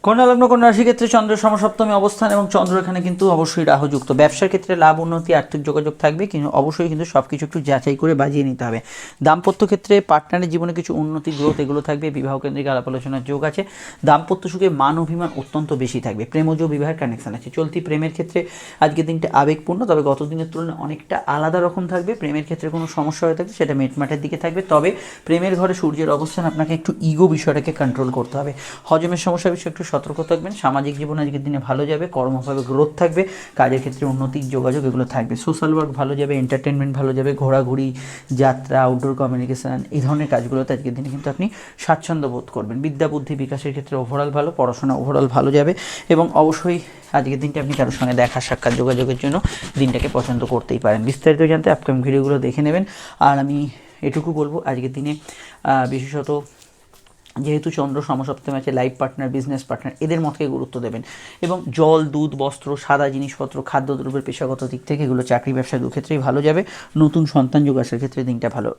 কন্যা লগ্ন, কন্যা রাশির ক্ষেত্রে চন্দ্র সমসপ্তমী অবস্থান এবং চন্দ্র এখানে কিন্তু অবশ্যই রাহুযুক্ত। ব্যবসার ক্ষেত্রে লাভ, উন্নতি, আর্থিক যোগাযোগ থাকবে, কিন্তু অবশ্যই কিন্তু সব কিছু একটু যাচাই করে বাজিয়ে নিতে হবে। দাম্পত্য ক্ষেত্রে পার্টনারের জীবনে কিছু উন্নতি গ্রোথ এগুলো থাকবে, বিবাহ কেন্দ্রিক আলাপ আলোচনার যোগ আছে। দাম্পত্য সুখে মান অভিমান অত্যন্ত বেশি থাকবে। প্রেমজ বিবাহের কানেকশন আছে। চলতি প্রেমের ক্ষেত্রে আজকের দিনটা আবেগপূর্ণ, তবে গত দিনের তুলনায় অনেকটা আলাদা রকম থাকবে। প্রেমের ক্ষেত্রে কোনো সমস্যা হয়ে থাকবে সেটা মেটমাটের দিকে থাকবে। তবে প্রেমের ঘরে সূর্যের অবস্থান, আপনাকে একটু ইগো বিষয়টাকে কন্ট্রোল করতে হবে। হজমের সমস্যা বিষয়ে একটু সতর্ক থাকবেন, সামাজিক জীবন আজকের দিনে ভালো যাবে, কর্মভাবে গ্রোথ থাকবে, কাজের ক্ষেত্রে উন্নতি, যোগাযোগ, এগুলো থাকবে। সোশ্যাল ওয়ার্ক ভালো যাবে এন্টারটেনমেন্ট ভালো যাবে, ঘোরাঘুরি, যাত্রা আউটডোর কমিউনিকেশান এই ধরনের কাজগুলোতে আজকের দিনে কিন্তু আপনি স্বাচ্ছন্দ্য বোধ করবেন। বিদ্যা, বুদ্ধি বিকাশের ক্ষেত্রে ওভারঅল ভালো, পড়াশোনা ওভারঅল ভালো যাবে এবং অবশ্যই আজকের দিনটা আপনি কারোর সঙ্গে দেখা, সাক্ষাৎ, যোগাযোগের জন্য দিনটাকে পছন্দ করতেই পারেন। বিস্তারিত জানতে আপকামিং ভিডিওগুলো দেখে নেবেন। আর আমি এটুকু বলব, আজকের দিনে বিশেষত যেহেতু চন্দ্র সমসপ্তমে আছে লাইফ পার্টনার বিজনেস পার্টনার এদের মতকে গুরুত্ব দেবেন। এবং জল, দুধ, বস্ত্র, সাদা জিনিসপত্র খাদ্যদ্রব্যের পেশাগত দিক থেকে এগুলো চাকরি ব্যবসা দু ক্ষেত্রেই ভালো যাবে। নতুন সন্তান যোগ আসার ক্ষেত্রে দিনটা ভালো।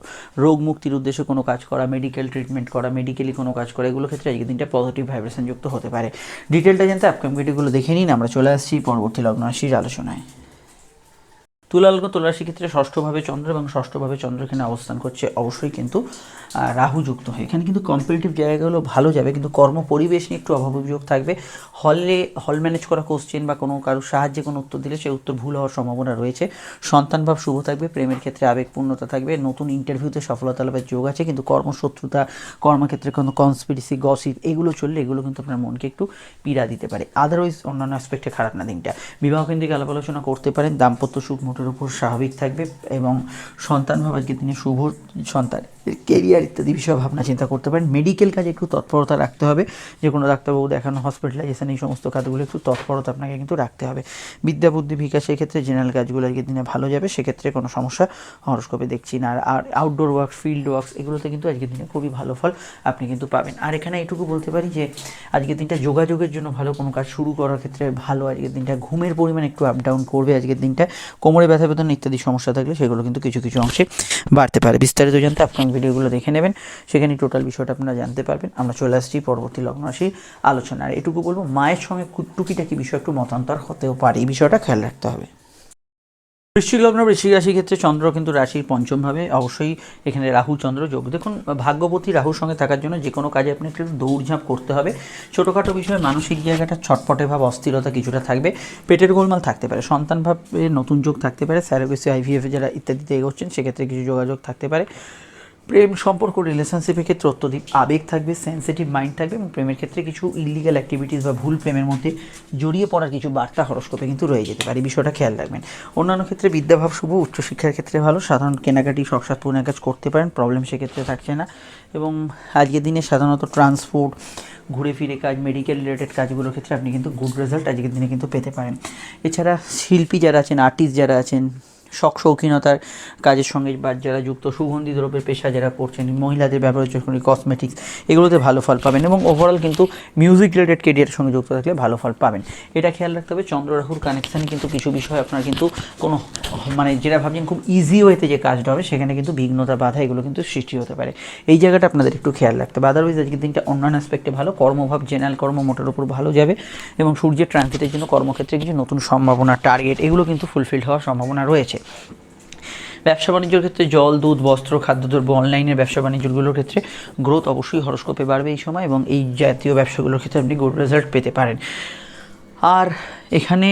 রোগ মুক্তির উদ্দেশ্যে কোনো কাজ করা মেডিকেল ট্রিটমেন্ট করা মেডিকেলি কোনো কাজ করা, এগুলো ক্ষেত্রে আজকে দিনটা পজিটিভ ভাইব্রেশন যুক্ত হতে পারে। ডিটেলটা জানতে আপকামিং ভিডিওগুলো দেখে নিন। আমরা চলে আসছি পরবর্তী লগ্ন রাশির আলোচনায়। তুলালগ্ন তুলারাশি ক্ষেত্রে ষষ্ঠভাবে চন্দ্র এবং ষষ্ঠভাবে চন্দ্র এখানে অবস্থান করছে। অবশ্যই কিন্তু রাহু যুক্ত হয়। এখানে কিন্তু কম্পিটিটিভ জায়গাগুলো ভালো যাবে, কিন্তু কর্ম পরিবেশ নিয়ে একটু অভাব অভিযোগ থাকবে। হলে, হল ম্যানেজ করা কোশ্চেন বা কোনো কারোর সাহায্যে কোনো উত্তর দিলে সেই উত্তর ভুল হওয়ার সম্ভাবনা রয়েছে। সন্তানভাব শুভ থাকবে, প্রেমের ক্ষেত্রে আবেগপূর্ণতা থাকবে, নতুন ইন্টারভিউতে সফলতা লাভের যোগ আছে, কিন্তু কর্মশত্রুতা, কর্মক্ষেত্রে কোনো কনস্পিরেসি গসিপ এগুলো চললে এগুলো কিন্তু আপনার মনকে একটু পীড়া দিতে পারে। আদারওয়াইজ অন্যান্য অ্যাসপেক্টে খারাপ না দিনটা। বিবাহ কেন্দ্রিক আলাপ আলোচনা করতে পারেন, দাম্পত্য সুখ মোটামুটি মোটের উপর স্বাভাবিক থাকবে এবং সন্তান ভাব আজকে দিনে শুভ সন্তান কেরিয়ার ইত্যাদি বিষয়ে ভাবনা চিন্তা করতে পারেন। মেডিকেল কাজে একটু তৎপরতা রাখতে হবে। যে কোনো ডাক্তারবাবু দেখানো হসপিটালাইজেশন এই সমস্ত কাজগুলো একটু তৎপরতা আপনাকে কিন্তু রাখতে হবে। বিদ্যা, বুদ্ধি বিকাশ ক্ষেত্রে জেনারেল কাজগুলো আজকের দিনে ভালো যাবে, সেক্ষেত্রে কোনো সমস্যা হরস্কোপে দেখছি না। আর আউটডোর ওয়ার্কস ফিল্ড ওয়ার্কস এগুলোতে কিন্তু আজকের দিনে খুবই ভালো ফল আপনি কিন্তু পাবেন। আর এখানে এটুকু বলতে পারি যে, আজকের দিনটা যোগাযোগের জন্য ভালো, কোনো কাজ শুরু করার ক্ষেত্রে ভালো, আজকের দিনটা ঘুমের পরিমাণ একটু আপ ডাউন করবে আজকের দিনটা। কোমরে ব্যথা বেদনা ইত্যাদি সমস্যা থাকলে সেগুলো কিন্তু কিছু কিছু অংশে বাড়তে পারে। বিস্তারিত জানতে আপকামিং ভিডিওগুলো দেখে নেবেন। সেখানে টোটাল বিষয়টা আপনারা জানতে পারবেন। আমরা চলে আসছি পরবর্তী লগ্ন রাশির আলোচনা আর এটুকু বলব, মায়ের সঙ্গে টুকিটাকি বিষয় একটু মতান্তর হতেও পারে। এই বিষয়টা খেয়াল রাখতে হবে। বৃশ্চিক লগ্ন বৃশ্চিক রাশির ক্ষেত্রে চন্দ্র কিন্তু রাশির পঞ্চমভাবে। অবশ্যই এখানে রাহু চন্দ্র যোগ। দেখুন, ভাগ্যবতী রাহুর সঙ্গে থাকার জন্য যে কোনো কাজে আপনি একটু দৌড়ঝাঁপ করতে হবে। ছোটোখাটো বিষয়ে মানসিক জায়গাটা ছটপটে ভাব, অস্থিরতা কিছুটা থাকবে। পেটের গোলমাল থাকতে পারে। সন্তান ভাবে নতুন যোগ থাকতে পারে। স্যারোগেসি আইভিএফ যারা ইত্যাদিতে এগোচ্ছেন, সেক্ষেত্রে কিছু যোগাযোগ থাকতে পারে। প্রেম সম্পর্ক রিলেশনশিপের ক্ষেত্রে অত্যধিক আবেগ থাকবে সেন্সিটিভ মাইন্ড থাকবে এবং প্রেমের ক্ষেত্রে কিছু ইলিগাল অ্যাক্টিভিটিস বা ভুল প্রেমের মধ্যে জড়িয়ে পড়ার কিছু বার্তা হরস্কোপে কিন্তু রয়ে যেতে পারে। বিষয়টা খেয়াল রাখবেন। অন্যান্য ক্ষেত্রে বিদ্যাভাব শুভ, উচ্চশিক্ষার ক্ষেত্রে ভালো, সাধারণ কেনাকাটি, শখসাদ পূর্ণের কাজ করতে পারেন প্রবলেম সেক্ষেত্রে থাকছে না এবং আজকের দিনে সাধারণত ট্রান্সপোর্ট ঘুরে ফিরে কাজ মেডিকেল রিলেটেড কাজগুলোর ক্ষেত্রে আপনি কিন্তু গুড রেজাল্ট আজকের দিনে কিন্তু পেতে পারেন। এছাড়া শিল্পী যারা আছেন আর্টিস্ট যারা আছেন শখ শৌখিনতার কাজের সঙ্গে বা যারা যুক্ত, সুগন্ধি দ্রব্যের পেশা যারা করছেন, মহিলাদের ব্যবহার যখন কসমেটিক্স এগুলোতে ভালো ফল পাবেন এবং ওভারঅল কিন্তু মিউজিক রিলেটেড কেরিয়ারের সঙ্গে যুক্ত থাকলে ভালো ফল পাবেন। এটা খেয়াল রাখতে হবে, চন্দ্র রাহুর কানেকশানে কিন্তু কিছু বিষয় আপনার কিন্তু কোনো মানে যেটা ভাবছেন খুব ইজি ওয়েতে যে কাজটা হবে, সেখানে কিন্তু বিঘ্নতা, বাধা এগুলো কিন্তু সৃষ্টি হতে পারে। এই জায়গাটা আপনাদের একটু খেয়াল রাখতে হবে আদারওয়াইজ আজকের দিনটা অন্যান্য অ্যাসপেক্টে ভালো, কর্মভাব জেনারেল কর্ম মোটের উপর ভালো যাবে এবং সূর্যের ট্রানজিটের জন্য কর্মক্ষেত্রে কিছু নতুন সম্ভাবনা টার্গেট এগুলো কিন্তু ফুলফিল হওয়ার সম্ভাবনা রয়েছে। ব্যবসা বাণিজ্যের ক্ষেত্রে জল, দুধ, বস্ত্র, খাদ্যদ্রব্য, অনলাইনের ব্যবসা বাণিজ্যগুলোর ক্ষেত্রে গ্রোথ অবশ্যই হরস্কোপে বাড়বে এই সময় এবং এই জাতীয় ব্যবসাগুলোর ক্ষেত্রে আপনি গুড রেজাল্ট পেতে পারেন। আর এখানে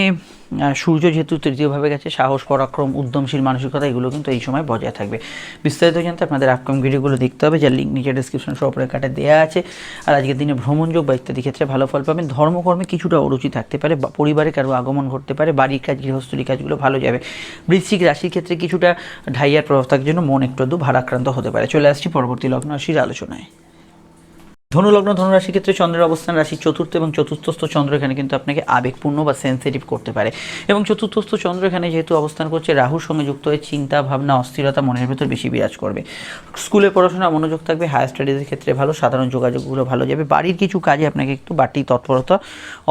সূর্য যেহেতু তৃতীয়ভাবে গেছে, সাহস, পরাক্রম, উদ্যমশীল মানসিকতা, এগুলো কিন্তু এই সময় বজায় থাকবে। বিস্তারিত জানতে আপনাদের আপকামিং ভিডিওগুলো দেখতে হবে, যার লিঙ্ক নিচে ডিসক্রিপশন সব কাটে দেওয়া আছে। আর আজকের দিনে ভ্রমণযোগ বা ইত্যাদি ক্ষেত্রে ভালো ফল পাবেন। ধর্মকর্মে কিছুটা অরুচি থাকতে পারে পরিবারে কারও আগমন ঘটতে পারে, বাড়ির কাজ, গৃহস্থলী কাজগুলো ভালো যাবে। বৃশ্চিক রাশির ক্ষেত্রে কিছুটা ঢাইয়ার প্রভাব থাকার জন্য মন একটু আধটু ভারাক্রান্ত হতে পারে। চলে আসছি পরবর্তী লগ্ন রাশির আলোচনায়। ধনুলগ্ন ধনুরাশির ক্ষেত্রে চন্দ্রের অবস্থান রাশি চতুর্থ এবং চতুর্থস্থ চন্দ্র এখানে কিন্তু আপনাকে আবেগপূর্ণ বা সেন্সিটিভ করতে পারে। এবং চতুর্থস্থ চন্দ্র এখানে যেহেতু অবস্থান করছে রাহুর সঙ্গে যুক্ত হয়ে চিন্তা, ভাবনা, অস্থিরতা মনের ভেতর বেশি বিরাজ করবে। স্কুলে পড়াশোনা, মনোযোগ থাকবে হায়ার স্টাডিজের ক্ষেত্রে ভালো, সাধারণ যোগাযোগগুলো ভালো যাবে। বাড়ির কিছু কাজে আপনাকে একটু বাড়তি তৎপরতা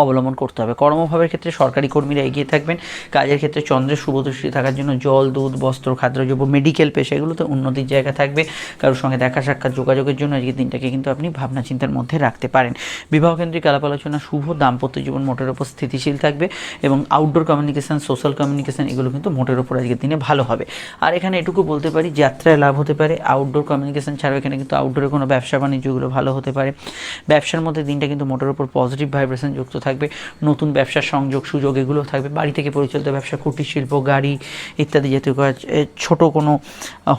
অবলম্বন করতে হবে। কর্মভাবের ক্ষেত্রে সরকারি কর্মীরা এগিয়ে থাকবেন। কাজের ক্ষেত্রে চন্দ্রের শুভদৃষ্টি থাকার জন্য জল, দুধ, বস্ত্র, খাদ্যদ্রব্য মেডিকেল পেশা এগুলোতে উন্নতির জায়গা থাকবে। কারোর সঙ্গে দেখা সাক্ষাৎ যোগাযোগের জন্য আজকের দিনটাকে কিন্তু আপনি ভাবনা চিন্তার মধ্যে রাখতে পারেন। বিবাহ কেন্দ্রিক আলাপ আলোচনা, শুভ দাম্পত্য জীবন মোটের উপর স্থিতিশীল থাকবে এবং আউটডোর কমিউনিকেশন সোশ্যাল কমিউনিকেশন এগুলো কিন্তু মোটের উপর আজকের দিনে ভালো হবে। আর এখানে এটুকু বলতে পারি, যাত্রায় লাভ হতে পারে। আউটডোর কমিউনিকেশন ছাড়াও এখানে কিন্তু আউটডোরে কোনো ব্যবসা বাণিজ্যগুলো ভালো হতে পারে। ব্যবসার মধ্যে দিনটা কিন্তু মোটের উপর পজিটিভ ভাইব্রেশন যুক্ত থাকবে। নতুন ব্যবসার সংযোগ, সুযোগ এগুলো থাকবে। বাড়ি থেকে পরিচালিত ব্যবসা, কুটির শিল্প, গাড়ি ইত্যাদি জাতীয় কাজ ছোটো কোনো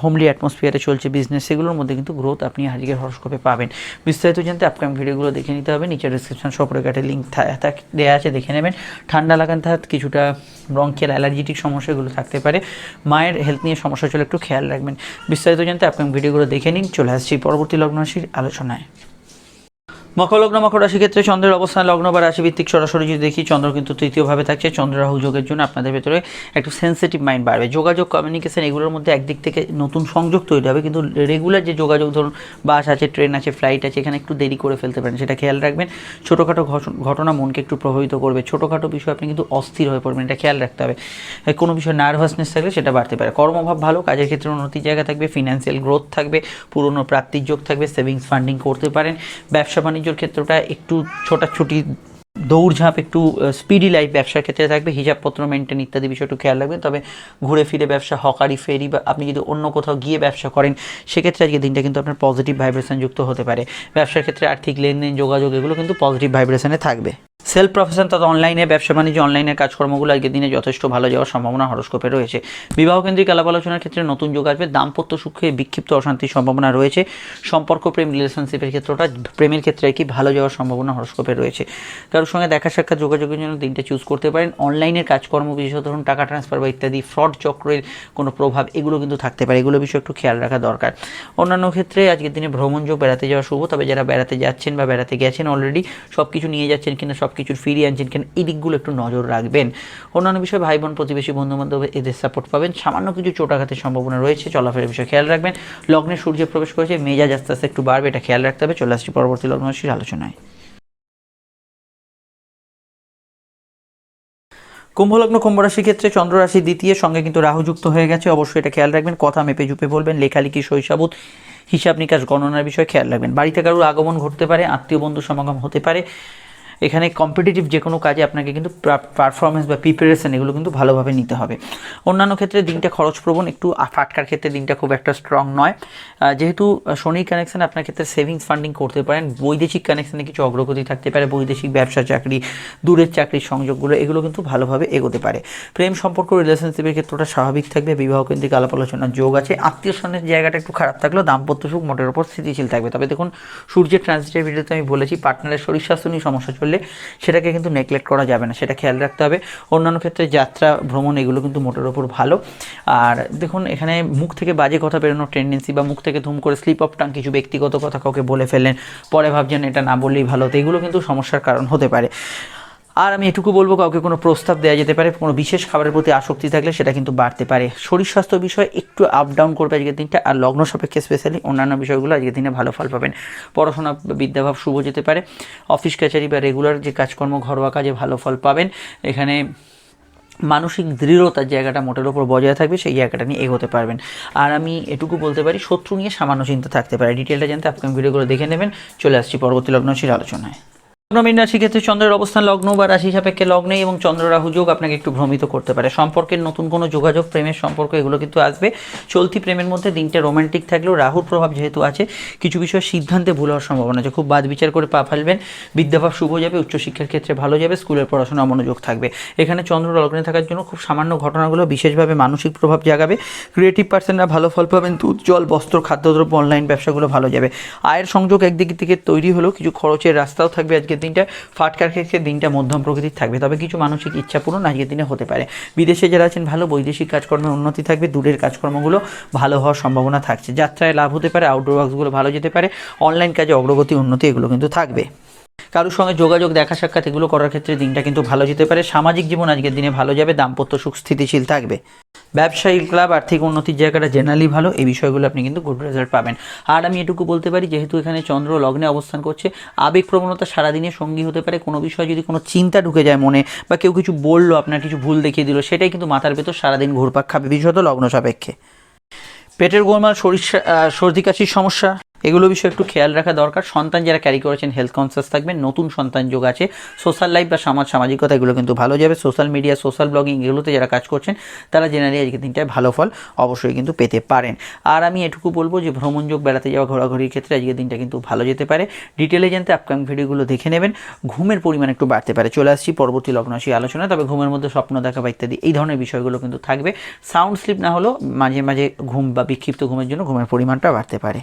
হোমলি অ্যাটমসফিয়ারে চলছে বিজনেস সেগুলোর মধ্যে কিন্তু গ্রোথ আপনি আজকের হরস্কোপে পাবেন। বিস্তারিত জানতে আপকামিং ভিডিওগুলো দেখে নিতে হবে। নিচে ডিসক্রিপশন সব রেখাটে লিঙ্ক দেওয়া আছে, দেখে নেবেন। ঠান্ডা লাগান থাক, কিছুটা ব্রঙ্কিয়াল অ্যালার্জিটিক সমস্যাগুলো থাকতে পারে। মায়ের হেলথ নিয়ে সমস্যা চলে একটু খেয়াল রাখবেন। বিস্তারিত জানতে আপকামিং ভিডিওগুলো দেখে নিন। চলে আসছি পরবর্তী লগ্নরাশির আলোচনায়। মকর লগ্ন মকর রাশি ক্ষেত্রে চন্দ্রের অবস্থান, লগ্ন বা রাশি ভিত্তিক সরাসরি যদি দেখি, চন্দ্র কিন্তু তৃতীয়ভাবে থাকছে। চন্দ্র রাহু যোগের জন্য আপনাদের ভেতরে একটু সেন্সিটিভ মাইন্ড বাড়বে। যোগাযোগ কমিউনিকেশন এগুলোর মধ্যে একদিক থেকে নতুন সংযোগ তৈরি হবে। কিন্তু রেগুলার যে যোগাযোগ ধরুন বাস আছে ট্রেন আছে ফ্লাইট আছে, এখানে একটু দেরি করে ফেলতে পারেন। সেটা খেয়াল রাখবেন। ছোটোখাটো ঘটনা মনকে একটু প্রভাবিত করবে। ছোটোখাটো বিষয় আপনি কিন্তু অস্থির হয়ে পড়বেন, এটা খেয়াল রাখতে হবে। কোনো বিষয়ে নার্ভাসনেস থাকলে সেটা বাড়তে পারে। কর্মভাব ভালো, কাজের ক্ষেত্রে উন্নতির জায়গা থাকবে ফিনান্সিয়াল গ্রোথ থাকবে, পুরনো প্রাপ্তির যোগ থাকবে সেভিংস ফান্ডিং করতে পারেন, ব্যবসা বাণিজ্যর ক্ষেত্রটা একটু ছোটাছুটি, দৌড়ঝাঁপ, একটু স্পিডি লাইফ ব্যবসার ক্ষেত্রে থাকবে, হিসাবপত্র মেনটেন ইত্যাদি বিষয় একটু খেয়াল রাখবেন। তবে ঘুরে ফিরে ব্যবসা, হকারি, ফেরি বা আপনি যদি অন্য কোথাও গিয়ে ব্যবসা করেন, সেক্ষেত্রে আজকে দিনটা কিন্তু আপনার পজিটিভ ভাইব্রেশন যুক্ত হতে পারে। ব্যবসার ক্ষেত্রে আর্থিক লেনদেন, যোগাযোগ, এগুলো কিন্তু পজিটিভ ভাইব্রেশনে থাকবে। সেলফ প্রফেশন তথা অনলাইনে, ব্যবসা বাণিজ্য অনলাইনের কাজকর্মগুলো আজকের দিনে যথেষ্ট ভালো যাওয়ার সম্ভাবনা হরস্কোপে রয়েছে। বিবাহ কেন্দ্রিক আলাপ আলোচনার ক্ষেত্রে নতুন যোগ আসবে দাম্পত্য সুখে বিক্ষিপ্ত অশান্তির সম্ভাবনা রয়েছে। সম্পর্ক প্রেম রিলেশনশিপের ক্ষেত্রটা, প্রেমের ক্ষেত্রে কি ভালো যাওয়ার সম্ভাবনা হরস্কোপে রয়েছে। কারোর সঙ্গে দেখা সাক্ষাৎ যোগাযোগের জন্য দিনটা চুজ করতে পারেন। অনলাইনের কাজকর্ম, বিশেষত ধরুন টাকা ট্রান্সফার বা ইত্যাদি ফ্রড চক্রের কোনো প্রভাব, এগুলো কিন্তু থাকতে পারে। এগুলো বিষয়ে একটু খেয়াল রাখা দরকার। অন্যান্য ক্ষেত্রে আজকের দিনে ভ্রমণ যোগ, বেড়াতে যাওয়া শুভ। তবে যারা বেড়াতে যাচ্ছেন বা বেড়াতে গেছেন অলরেডি সব কিছু নিয়ে যাচ্ছেন কিনা সব কিছুর ফিরিয়ে আনছেন, কেন এই দিকগুলো একটু নজর রাখবেন। অন্যান্য বিষয়ে ভাই, বোন, প্রতিবেশী বন্ধু বান্ধব এদের সাপোর্ট পাবেন। সামান্য কিছু চোটাঘাতের সম্ভাবনা রয়েছে, চলাফেরার বিষয়ে খেয়াল রাখবেন। লগ্নে সূর্য প্রবেশ করেছে, মেজাজ আস্তে আস্তে একটু বাড়বে, এটা খেয়াল রাখতে হবে। চলে আসছি পরবর্তী লগ্ন রাশির আলোচনায়। কুম্ভলগ্ন কুম্ভ রাশির ক্ষেত্রে চন্দ্র রাশি দ্বিতীয় সঙ্গে কিন্তু রাহু যুক্ত হয়ে গেছে। অবশ্যই এটা খেয়াল রাখবেন। কথা মেপে জুপে বলবেন, লেখালেখি, শৈশাবুত হিসাব নিকাশ, গণনার বিষয়ে খেয়াল রাখবেন। বাড়িতে কারোর আগমন ঘটতে পারে, আত্মীয় বন্ধু সমাগম হতে পারে। এখানে কম্পিটিটিভ যে কোনো কাজে আপনাকে কিন্তু পারফরমেন্স বা প্রিপারেশন এগুলো কিন্তু ভালোভাবে নিতে হবে। অন্যান্য ক্ষেত্রে দিনটা খরচপ্রবণ, একটু ফাটকার ক্ষেত্রে দিনটা খুব একটা স্ট্রং নয়। যেহেতু শনির কানেকশন আপনার ক্ষেত্রে সেভিংস ফান্ডিং করতে পারেন, বৈদেশিক কানেকশানে কিছু অগ্রগতি থাকতে পারে, বৈদেশিক ব্যবসা চাকরি, দূরের চাকরির সংযোগগুলো, এগুলো কিন্তু ভালোভাবে এগোতে পারে। প্রেম সম্পর্ক রিলেশনশিপের ক্ষেত্রটা স্বাভাবিক থাকবে, বিবাহ কেন্দ্রিক আলাপ আলোচনার যোগ আছে, আত্মীয় স্বজনের জায়গাটা একটু খারাপ থাকলেও দাম্পত্য সুখ মোটের ওপর স্থিতিশীল থাকবে। তবে দেখুন, সূর্যের ট্রানজিটের ভিডিওতে আমি বলেছি পার্টনারের শরীর স্বাস্থ্য নিয়ে সমস্যা চললে সেটাকে কিন্তু নেগলেক্ট করা যাবে না, সেটা খেয়াল রাখতে হবে। অন্যান্য ক্ষেত্রে যাত্রা, ভ্রমণ এগুলো কিন্তু মোটের ওপর ভালো। আর দেখুন, এখানে মুখ থেকে বাজে কথা বেরোনোর টেন্ডেন্সি বা মুখ থেকে ধুম করে স্লিপ অফ টাং কিছু ব্যক্তিগত কথা কাউকে বলে ফেললেন, পরে ভাবছেন এটা না বললেই ভালো তো এগুলো কিন্তু সমস্যার কারণ হতে পারে। আর আমি এটুকু বলব, কাউকে কোনো প্রস্তাব দেওয়া যেতে পারে, কোনো বিশেষ খাবারের প্রতি আসক্তি থাকলে সেটা কিন্তু বাড়তে পারে। শরীর স্বাস্থ্য বিষয়ে একটু আপ ডাউন করবে আজকের দিনটা, আর লগ্ন সাপেক্ষে স্পেশালি অন্যান্য বিষয়গুলো আজকের দিনে ভালো ফল পাবেন। পড়াশোনা বিদ্যাভাব শুভ যেতে পারে। অফিস কাছারি বা রেগুলার যে কাজকর্ম, ঘরোয়া কাজে ভালো ফল পাবেন। এখানে মানসিক দৃঢ়তার জায়গাটা মোটের ওপর বজায় থাকবে, সেই জায়গাটা নিয়ে এগোতে পারবেন। আর আমি এটুকু বলতে পারি, শত্রু নিয়ে সামান্য চিন্তা থাকতে পারে। ডিটেলটা জানতে আপকামিং ভিডিওগুলো দেখে নেবেন। চলে আসছি পরবর্তী লগ্নশীল আলোচনায়। মীন রাশি ক্ষেত্রে চন্দ্রের অবস্থান, লগ্ন বা রাশি সাপেক্ষে লগ্নে এবং চন্দ্র রাহু যোগ আপনাকে একটু ভ্রমিত করতে পারে। সম্পর্কের নতুন কোনো যোগাযোগ, প্রেমের সম্পর্ক, এগুলো কিন্তু আসবে। চলতি প্রেমের মধ্যে দিনটা রোমান্টিক থাকলেও রাহুর প্রভাব যেহেতু আছে, কিছু বিষয়ে সিদ্ধান্তে ভুল হওয়ার সম্ভাবনা আছে। খুব বাদ বিচার করে পা ফেলবেন। বিদ্যাভাব শুভ যাবে, উচ্চশিক্ষার ক্ষেত্রে ভালো যাবে, স্কুলের পড়াশোনা মনোযোগ থাকবে। এখানে চন্দ্র লগ্নে থাকার জন্য খুব সামান্য ঘটনাগুলো বিশেষভাবে মানসিক প্রভাব জাগাবে। ক্রিয়েটিভ পার্সনরা ভালো ফল পাবেন, দুধ, জল, বস্ত্র, খাদ্যদ্রব্য অনলাইন ব্যবসাগুলো ভালো যাবে। আয়ের সংযোগ একদিক থেকে তৈরি হলেও কিছু খরচের রাস্তাও থাকবে আজকের দিনটা ফাটকার ক্ষেত্রে দিনটা মধ্যম প্রকৃতির থাকবে। তবে কিছু মানসিক ইচ্ছা পূরণ আজকের দিনে হতে পারে। বিদেশে যারা আছেন, ভালো বৈদেশিক কাজকর্মের উন্নতি থাকবে, দূরের কাজকর্মগুলো ভালো হওয়ার সম্ভাবনা থাকছে। যাত্রায় লাভ হতে পারে আউটডোর ওয়ার্কসগুলো ভালো যেতে পারে অনলাইন কাজে অগ্রগতি, উন্নতি এগুলো কিন্তু থাকবে। কারোর সঙ্গে যোগাযোগ, দেখা সাক্ষাৎ এগুলো করার ক্ষেত্রে দিনটা কিন্তু ভালো যেতে পারে। সামাজিক জীবন আজকের দিনে ভালো যাবে, দাম্পত্য সুখ স্থিতিশীল থাকবে। ব্যবসায়ী ক্লাব, আর্থিক উন্নতির জায়গাটা জেনারেলি ভালো। এই বিষয়গুলো আপনি কিন্তু গুড রেজাল্ট পাবেন। আর আমি এটুকু বলতে পারি, যেহেতু এখানে চন্দ্র লগ্নে অবস্থান করছে, আবেগ প্রবণতা সারাদিনে সঙ্গী হতে পারে। কোনো বিষয়ে যদি কোনো চিন্তা ঢুকে যায় মনে বা কেউ কিছু বলল, আপনার কিছু ভুল দেখিয়ে দিল, সেটাই কিন্তু মাথার ভেতর সারাদিন ঘুরপাক খাবে, বিশেষত লগ্ন সাপেক্ষে পেটের গোলমাল শরীর সর্দি কাশির সমস্যা এগুলো বিষয়ে একটু খেয়াল রাখা দরকার। সন্তান যারা ক্যারি করেছেন হেলথ কনসিয়াস থাকবেন, নতুন সন্তান যোগ আছে। সোশ্যাল লাইফ বা সমাজ সামাজিকতা এগুলো কিন্তু ভালো যাবে। সোশ্যাল মিডিয়া সোশ্যাল ব্লগিং এগুলোতে যারা কাজ করছেন, তারা জেনারেলি আজকে দিনটায় ভালো ফল অবশ্যই কিন্তু পেতে পারেন। আর আমি এটুকু বলব যে, ভ্রমণ যোগ, বেড়াতে যাওয়া, ঘোরাঘুরির ক্ষেত্রে আজকের দিনটা কিন্তু ভালো যেতে পারে। ডিটেলে জানতে আপকামিং ভিডিওগুলো দেখে নেবেন। ঘুমের পরিমাণ একটু বাড়তে পারে। চলে আসছি পরবর্তী লগ্নরাশি আলোচনা তবে ঘুমের মধ্যে স্বপ্ন দেখা বা ইত্যাদি, এই ধরনের বিষয়গুলো কিন্তু থাকবে। সাউন্ড স্লিপ না হলেও মাঝে মাঝে ঘুম বা বিক্ষিপ্ত ঘুমের জন্য ঘুমের পরিমাণটা বাড়তে পারে।